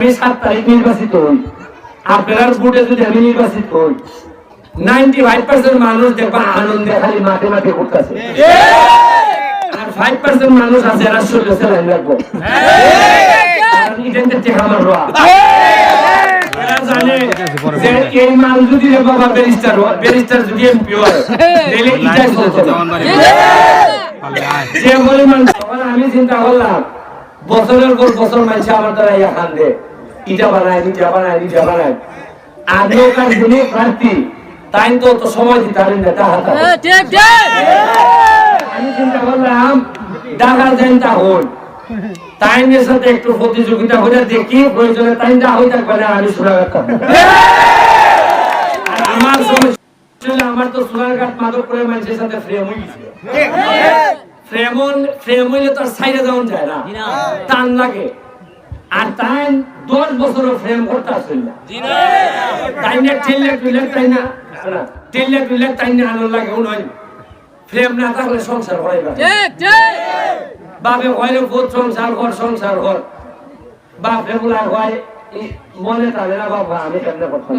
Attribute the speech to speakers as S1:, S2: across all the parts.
S1: আমি সাত তারিখ নির্বাচিত হই। আপনার ভোটে যদি আমি নির্বাচিত হই নাইনটি ফাইভ পার্সেন্ট মানুষ দেখবা আনন্দে খালি মাঠে মাঠে করতেছে আর ফাইভ পার্সেন্ট মানুষ আছে এরা সহ্য লাইন রাখব কারণ ইডেনতে টেকা মারবো। এরা জানে যে এই মাল যদি বাবা ব্যারিস্টার হয় ব্যারিস্টার যদি এমপি হয় তাহলে ইটাই চলছে যে পরিমাণ তখন আমি চিন্তা করলাম বছরের পর বছর মানুষ আমার দ্বারা ইয়া খান দে ইটা বানায় ইটা বানায় ইটা বানায়। আগেকার দিনে প্রার্থী তাই তো তো সময় দিতে পারেন না তাহা
S2: ঠিক
S1: আমি চিন্তা করলাম দেখা যান তা হন। তাইনের সাথে একটু প্রতিযোগিতা হয়ে দেখি প্রয়োজনে তাই যা হয়ে থাকবে না আমি সুরাঘাট আর আমার আমার তো সুরাঘাট মাদক করে মানুষের সাথে ফ্রেম হয়ে গেছে ফ্রেমন ফ্রেম হইলে তো আর সাইডে যাওয়া যায় না। টান লাগে। আর তাই দশ বছরও ফ্রেম করতে আসেন না। তাই না টুলে তাই না? ঠেললে টুলে তাই না আনন্দ লাগে উনি ফ্রেম না। থাকলে সংসার হয় না। বহুত সংসার ঘর সংসার ঘর বাপে বলা হয় মনে থাকে না বাবা আমি কেমনে করতাম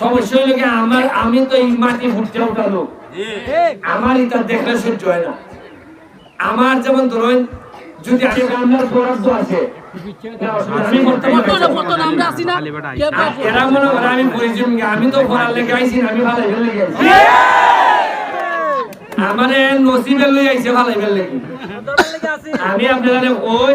S1: সমস্যা হইল কি আমার আমি তো এই মাটি ফুটতে ওঠা লোক আমার এটা দেখলে সহ্য হয় না। আমার যেমন ধরুন যদি আমি আমার বরাদ্দ আছে আমি মনে তো পড়ার লেগে আইছি না, আমি ভালো ফেলে গেছি। আমারে নসিবের লই আইছে ভালো আমি আপনাদের ওই